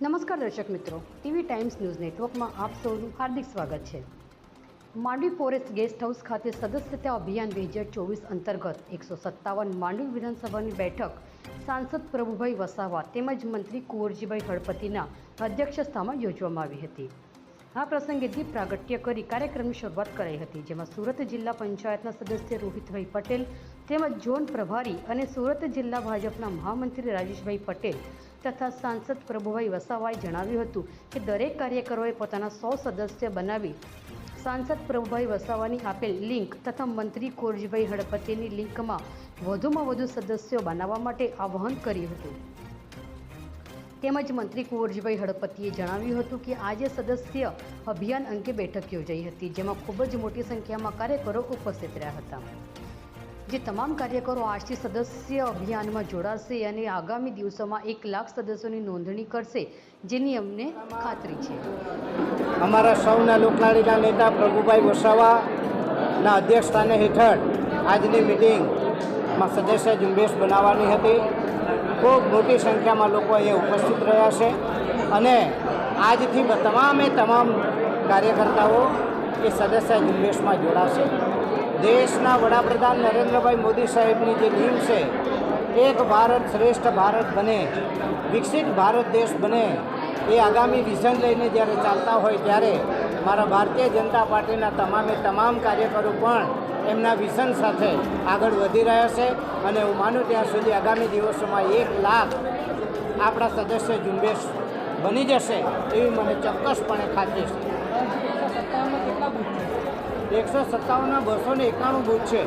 નમસ્કાર દર્શક મિત્રો. ટીવી ટાઈમ્સ ન્યૂઝ નેટવર્કમાં આપ સૌનું હાર્દિક સ્વાગત છે. માંડવી ફોરેસ્ટ ગેસ્ટ હાઉસ ખાતે સદસ્યતા અભિયાન બે હજાર ચોવીસ અંતર્ગત એકસો સત્તાવન માંડવી વિધાનસભાની બેઠક સાંસદ પ્રભુભાઈ વસાવા તેમજ મંત્રી કુંવરજીભાઈ હળપતિના અધ્યક્ષસ્થામાં યોજવામાં આવી હતી. આ પ્રસંગે દીપ પ્રાગટ્ય કરી કાર્યક્રમની શરૂઆત કરાઈ હતી, જેમાં સુરત જિલ્લા પંચાયતના સદસ્ય રોહિતભાઈ પટેલ તેમજ ઝોન પ્રભારી અને સુરત જિલ્લા ભાજપના મહામંત્રી રાજેશભાઈ પટેલ તથા સાંસદ પ્રભુભાઈ વસાવાએ જણાવ્યું હતું કે દરેક કાર્યકરોએ પોતાના સો સદસ્ય બનાવી સાંસદ પ્રભુભાઈ વસાવાની આપેલ લિંક તથા મંત્રી કોરજીભાઈ હળપતિની લિંકમાં વધુમાં વધુ સદસ્યો બનાવવા માટે આહ્વાન કર્યું હતું. તેમજ મંત્રી કુંવરજીભાઈ હળપતિએ જણાવ્યું હતું કે આજે સદસ્ય અભિયાન અંગે બેઠક યોજાઈ હતી, જેમાં ખૂબ જ મોટી સંખ્યામાં કાર્યકરો ઉપસ્થિત રહ્યા હતા. જે તમામ કાર્યકરો આજથી સદસ્ય અભિયાનમાં જોડાશે અને આગામી દિવસોમાં એક લાખ સદસ્યોની નોંધણી કરશે, જેની અમને ખાતરી છે. અમારા સૌના લોકલાડીના નેતા પ્રભુભાઈ વસાવાના અધ્યક્ષસ્થાને હેઠળ આજની મિટિંગમાં સદસ્ય ઝુંબેશ બનાવવાની હતી. ખૂબ મોટી સંખ્યામાં લોકો એ ઉપસ્થિત રહ્યા છે અને આજથી તમામે તમામ કાર્યકર્તાઓ એ સદસ્ય ઝુંબેશમાં જોડાશે. દેશના વડાપ્રધાન નરેન્દ્રભાઈ મોદી સાહેબની જે નીમ છે, એક ભારત શ્રેષ્ઠ ભારત બને, વિકસિત ભારત દેશ બને, એ આગામી વિઝન લઈને જ્યારે ચાલતા હોય ત્યારે મારા ભારતીય જનતા પાર્ટીના તમામે તમામ કાર્યકરો પણ એમના વિઝન સાથે આગળ વધી રહ્યા છે અને હું માનું ત્યાં સુધી આગામી દિવસોમાં એક લાખ આપણા સદસ્ય ઝુંબેશ બની જશે એવી મને ચોક્કસપણે ખાતરી છે? એકસો સત્તાવનના બસો ને એકાણું બુથ છે.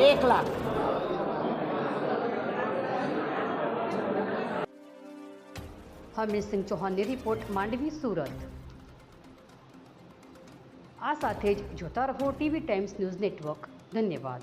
એક લાખ. હરમીતસિંહ ચૌહાણની રિપોર્ટ માંડવી, સુરત. આ સાથે જ જોતા રહો ટીવી ટાઈમ્સ ન્યૂઝ નેટવર્ક. ધન્યવાદ.